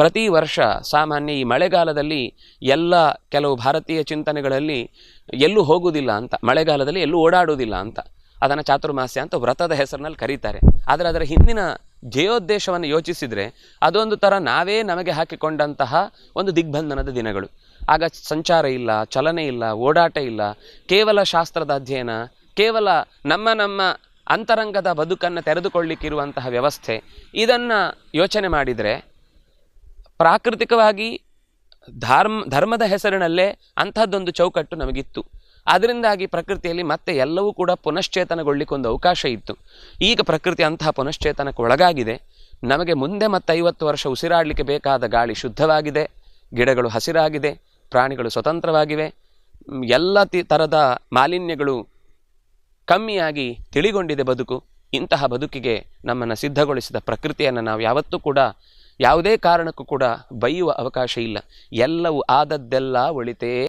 ಪ್ರತಿ ವರ್ಷ ಸಾಮಾನ್ಯ ಈ ಮಳೆಗಾಲದಲ್ಲಿ ಎಲ್ಲ ಕೆಲವು ಭಾರತೀಯ ಚಿಂತನೆಗಳಲ್ಲಿ ಎಲ್ಲೂ ಹೋಗುವುದಿಲ್ಲ ಅಂತ, ಮಳೆಗಾಲದಲ್ಲಿ ಎಲ್ಲೂ ಓಡಾಡುವುದಿಲ್ಲ ಅಂತ, ಅದನ್ನು ಚಾತುರ್ಮಾಸ್ಯ ಅಂತ ವ್ರತದ ಹೆಸರಿನಲ್ಲಿ ಕರೀತಾರೆ. ಆದರೆ ಅದರ ಹಿಂದಿನ ಧ್ಯೇಯೋದ್ದೇಶವನ್ನು ಯೋಚಿಸಿದರೆ ಅದೊಂದು ಥರ ನಾವೇ ನಮಗೆ ಹಾಕಿಕೊಂಡಂತಹ ಒಂದು ದಿಗ್ಬಂಧನದ ದಿನಗಳು. ಆಗ ಸಂಚಾರ ಇಲ್ಲ, ಚಲನೆ ಇಲ್ಲ, ಓಡಾಟ ಇಲ್ಲ, ಕೇವಲ ಶಾಸ್ತ್ರದ ಅಧ್ಯಯನ, ಕೇವಲ ನಮ್ಮ ನಮ್ಮ ಅಂತರಂಗದ ಬದುಕನ್ನು ತೆರೆದುಕೊಳ್ಳಿಕ್ಕಿರುವಂತಹ ವ್ಯವಸ್ಥೆ, ಇದನ್ನು ಯೋಚನೆ ಮಾಡಿದರೆ ಪ್ರಾಕೃತಿಕವಾಗಿ ಧರ್ಮ, ಧರ್ಮದ ಹೆಸರಿನಲ್ಲೇ ಅಂಥದ್ದೊಂದು ಚೌಕಟ್ಟು ನಮಗಿತ್ತು. ಅದರಿಂದಾಗಿ ಪ್ರಕೃತಿಯಲ್ಲಿ ಮತ್ತೆ ಎಲ್ಲವೂ ಕೂಡ ಪುನಶ್ಚೇತನಗೊಳ್ಳಿಕ್ಕೆ ಒಂದು ಅವಕಾಶ ಇತ್ತು. ಈಗ ಪ್ರಕೃತಿ ಅಂತಹ ಪುನಶ್ಚೇತನಕ್ಕೆ ಒಳಗಾಗಿದೆ. ನಮಗೆ ಮುಂದೆ ಮತ್ತೆ ಐವತ್ತು ವರ್ಷ ಉಸಿರಾಡಲಿಕ್ಕೆ ಬೇಕಾದ ಗಾಳಿ ಶುದ್ಧವಾಗಿದೆ. ಗಿಡಗಳು ಹಸಿರಾಗಿದೆ. ಪ್ರಾಣಿಗಳು ಸ್ವತಂತ್ರವಾಗಿವೆ. ಎಲ್ಲ ತಿ ಥರದ ಮಾಲಿನ್ಯಗಳು ಕಮ್ಮಿಯಾಗಿ ತಿಳಿಗೊಂಡಿದೆ ಬದುಕು. ಇಂತಹ ಬದುಕಿಗೆ ನಮ್ಮನ್ನು ಸಿದ್ಧಗೊಳಿಸಿದ ಪ್ರಕೃತಿಯನ್ನು ನಾವು ಯಾವತ್ತೂ ಕೂಡ ಯಾವುದೇ ಕಾರಣಕ್ಕೂ ಕೂಡ ಬೈಯುವ ಅವಕಾಶ ಇಲ್ಲ. ಎಲ್ಲವೂ ಆದದ್ದೆಲ್ಲ ಒಳಿತೇ